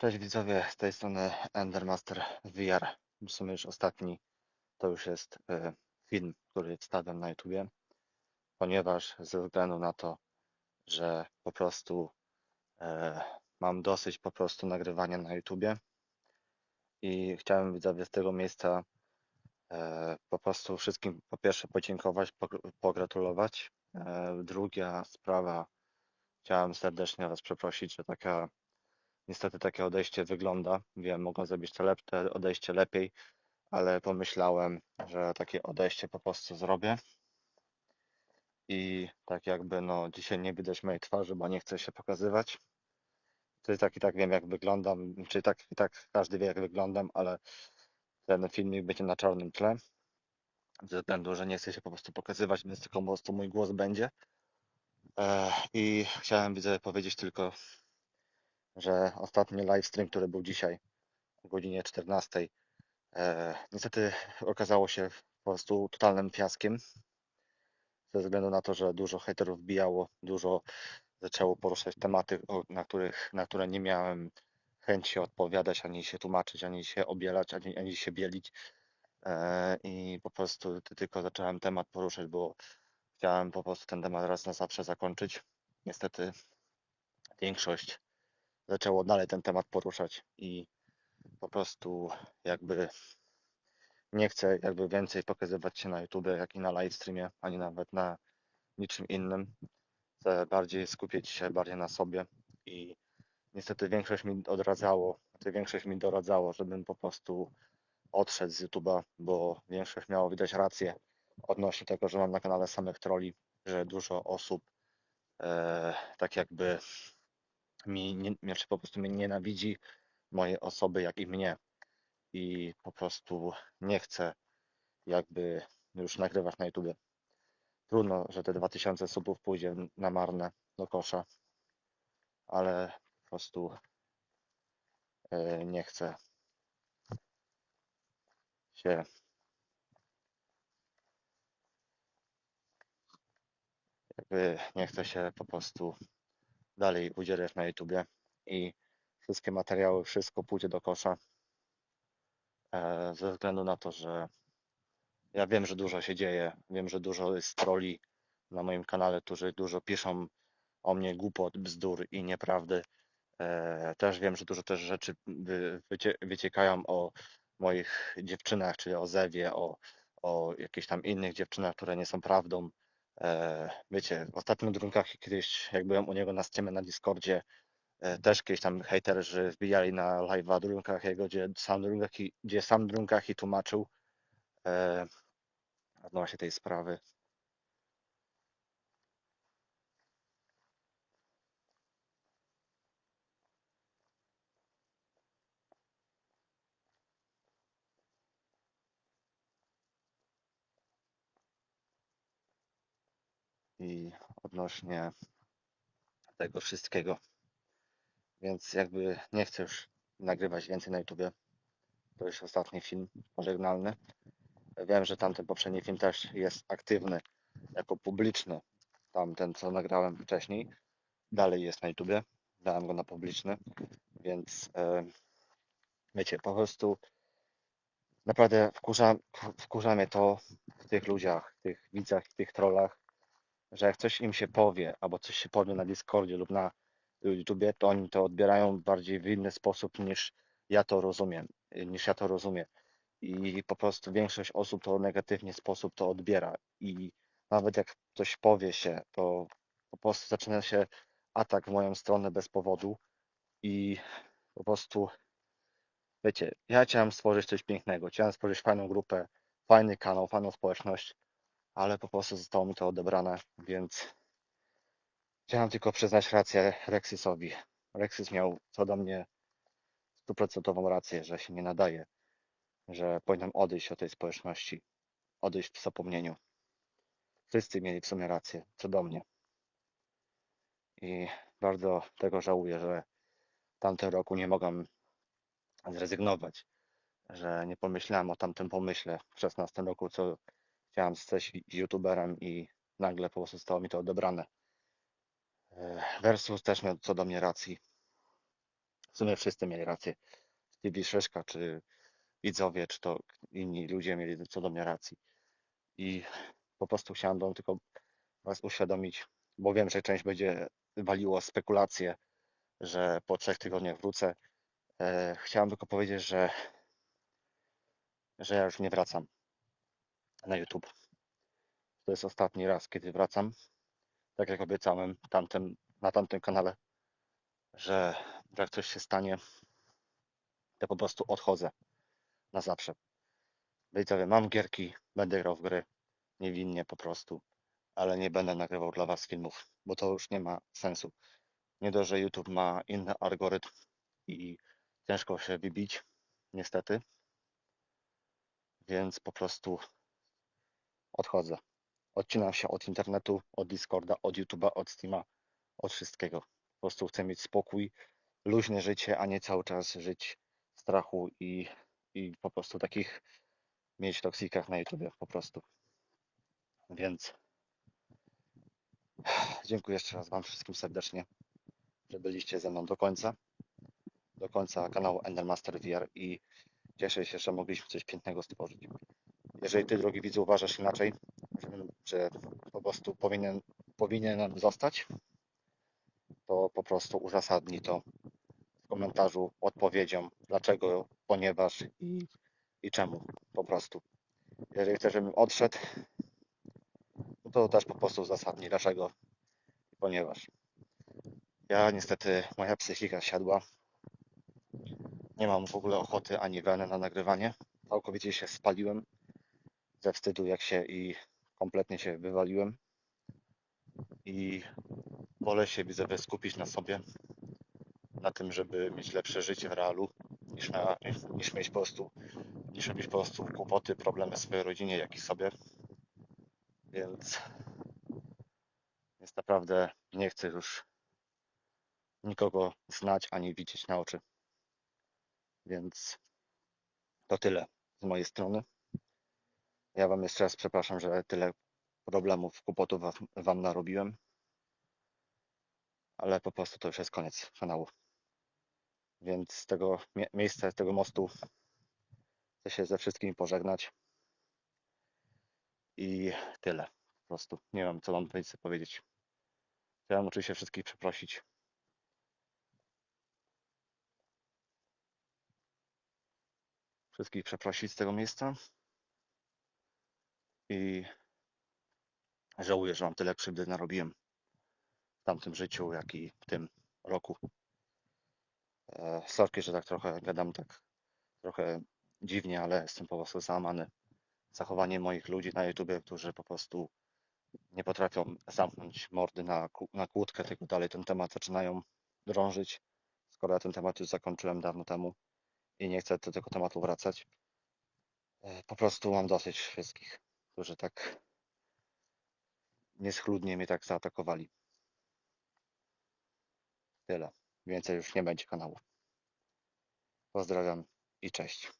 Cześć widzowie, z tej strony Endermaster VR. W sumie już ostatni to już jest e, film, który wstawiam na YouTubie, ponieważ ze względu na to, że po prostu e, mam dosyć po prostu nagrywania na YouTubie i chciałem widzowie z tego miejsca e, po prostu wszystkim po pierwsze podziękować, pogr- pogratulować. E, druga sprawa, chciałem serdecznie Was przeprosić, że taka Niestety takie odejście wygląda. Wiem, mogą zrobić to lep- te odejście lepiej, ale pomyślałem, że takie odejście po prostu zrobię. I tak jakby no dzisiaj nie widać mojej twarzy, bo nie chcę się pokazywać. To i tak i tak wiem jak wyglądam, czy tak i tak każdy wie jak wyglądam, ale ten filmik będzie na czarnym tle. Ze względu, że nie chcę się po prostu pokazywać, więc tylko po prostu mój głos będzie. E, I chciałem widzę powiedzieć tylko że ostatni livestream, który był dzisiaj o godzinie 14, e, niestety okazało się po prostu totalnym fiaskiem. Ze względu na to, że dużo hejterów wbijało, dużo zaczęło poruszać tematy, na, których, na które nie miałem chęci odpowiadać, ani się tłumaczyć, ani się obielać, ani, ani się bielić. E, I po prostu ty- tylko zacząłem temat poruszać, bo chciałem po prostu ten temat raz na zawsze zakończyć. Niestety większość zaczęło dalej ten temat poruszać i po prostu jakby nie chcę jakby więcej pokazywać się na YouTube, jak i na livestreamie, ani nawet na niczym innym. Chcę bardziej skupić się bardziej na sobie i niestety większość mi odradzało, znaczy większość mi doradzało, żebym po prostu odszedł z YouTube'a, bo większość miało widać rację odnośnie tego, że mam na kanale samych troli, że dużo osób e, tak jakby mi, nie, znaczy po prostu mnie nienawidzi mojej osoby, jak i mnie. I po prostu nie chcę jakby już nagrywać na YouTube. Trudno, że te 2000 subów pójdzie na marne do kosza, ale po prostu e, nie chcę się jakby nie chcę się po prostu dalej udzielać na YouTubie i wszystkie materiały, wszystko pójdzie do kosza e, ze względu na to, że ja wiem, że dużo się dzieje, wiem, że dużo jest troli na moim kanale, którzy dużo piszą o mnie głupot, bzdur i nieprawdy. E, Też wiem, że dużo też rzeczy wy- wycie- wyciekają o moich dziewczynach, czyli o Zewie, o, o jakichś tam innych dziewczynach, które nie są prawdą. E, Wiecie, w ostatnich drunkach kiedyś, jak byłem u niego na Steamie na Discordzie, e, też kiedyś tam hejterzy wbijali na live'a drunkach jego, gdzie sam drunkach, i- gdzie sam drunkach i tłumaczył e, odnośnie tej sprawy. I odnośnie tego wszystkiego. Więc jakby nie chcę już nagrywać więcej na YouTubie. To już ostatni film pożegnalny. Wiem, że tamten poprzedni film też jest aktywny jako publiczny. Tamten, co nagrałem wcześniej, dalej jest na YouTubie. Dałem go na publiczny, więc e, wiecie, po prostu naprawdę wkurza, wkurza mnie to w tych ludziach, w tych widzach, w tych trollach, że jak coś im się powie, albo coś się powie na Discordzie lub na YouTubie, to oni to odbierają bardziej w inny sposób niż ja to rozumiem, niż ja to rozumiem. I po prostu większość osób to negatywnie sposób to odbiera. I nawet jak coś powie się, to po prostu zaczyna się atak w moją stronę bez powodu. I po prostu, wiecie, ja chciałem stworzyć coś pięknego, chciałem stworzyć fajną grupę, fajny kanał, fajną społeczność, ale po prostu zostało mi to odebrane, więc chciałem tylko przyznać rację Rexisowi. Rexis miał co do mnie stuprocentową rację, że się nie nadaje, że powinienem odejść od tej społeczności, odejść w zapomnieniu. Wszyscy mieli w sumie rację, co do mnie. I bardzo tego żałuję, że w tamtym roku nie mogłem zrezygnować, że nie pomyślałem o tamtym pomyśle w 16 roku, co chciałem stać youtuberem i nagle po prostu zostało mi to odebrane. E, Versus też miał co do mnie racji. sumie wszyscy mieli rację. Stevie Szyszka, czy widzowie, czy to inni ludzie mieli co do mnie racji. I po prostu chciałem tylko was uświadomić, bo wiem, że część będzie waliło spekulacje, że po trzech tygodniach wrócę. E, chciałem tylko powiedzieć, że, że ja już nie wracam na YouTube. To jest ostatni raz, kiedy wracam. Tak jak obiecałem na tamtym kanale, że jak coś się stanie, to po prostu odchodzę na zawsze. Widzowie, mam gierki, będę grał w gry niewinnie po prostu, ale nie będę nagrywał dla Was filmów, bo to już nie ma sensu. Nie dość, że YouTube ma inny algorytm i ciężko się wybić, niestety, więc po prostu odchodzę. Odcinam się od internetu, od Discorda, od YouTube'a, od Steama, od wszystkiego. Po prostu chcę mieć spokój, luźne życie, a nie cały czas żyć w strachu i, i po prostu takich mieć toksikach na YouTubie po prostu. Więc dziękuję jeszcze raz Wam wszystkim serdecznie, że byliście ze mną do końca. Do końca kanału Endermaster VR i cieszę się, że mogliśmy coś pięknego stworzyć. Jeżeli Ty, drogi widzu, uważasz inaczej, że, po prostu powinien, powinienem zostać, to po prostu uzasadnij to w komentarzu odpowiedzią, dlaczego, ponieważ i, i czemu po prostu. Jeżeli chcesz, żebym odszedł, no to też po prostu uzasadnij, dlaczego i ponieważ. Ja niestety, moja psychika siadła. Nie mam w ogóle ochoty ani weny na nagrywanie. Całkowicie się spaliłem ze wstydu, jak się i kompletnie się wywaliłem. I wolę się widzowie skupić na sobie, na tym, żeby mieć lepsze życie w realu, niż, na, niż, mieć po prostu, niż mieć po prostu kłopoty, problemy swojej rodzinie, jak i sobie. Więc, więc naprawdę nie chcę już nikogo znać ani widzieć na oczy. Więc to tyle z mojej strony. Ja Wam jeszcze raz przepraszam, że tyle problemów, kłopotów wam, narobiłem. Ale po prostu to już jest koniec kanału. Więc z tego mie- miejsca, z tego mostu chcę się ze wszystkimi pożegnać. I tyle. Po prostu. Nie wiem, co mam więcej powiedzieć. Chciałem oczywiście wszystkich przeprosić. Wszystkich przeprosić z tego miejsca. I żałuję, że wam tyle krzywdy narobiłem w tamtym życiu, jak i w tym roku. E, sorki, że tak trochę gadam tak trochę dziwnie, ale jestem po prostu załamany zachowaniem moich ludzi na YouTubie, którzy po prostu nie potrafią zamknąć mordy na, na kłódkę, tylko dalej ten temat zaczynają drążyć, skoro ja ten temat już zakończyłem dawno temu i nie chcę do tego tematu wracać. E, Po prostu mam dosyć wszystkich, którzy tak nieschludnie mnie tak zaatakowali. Tyle. Więcej już nie będzie kanału. Pozdrawiam i cześć.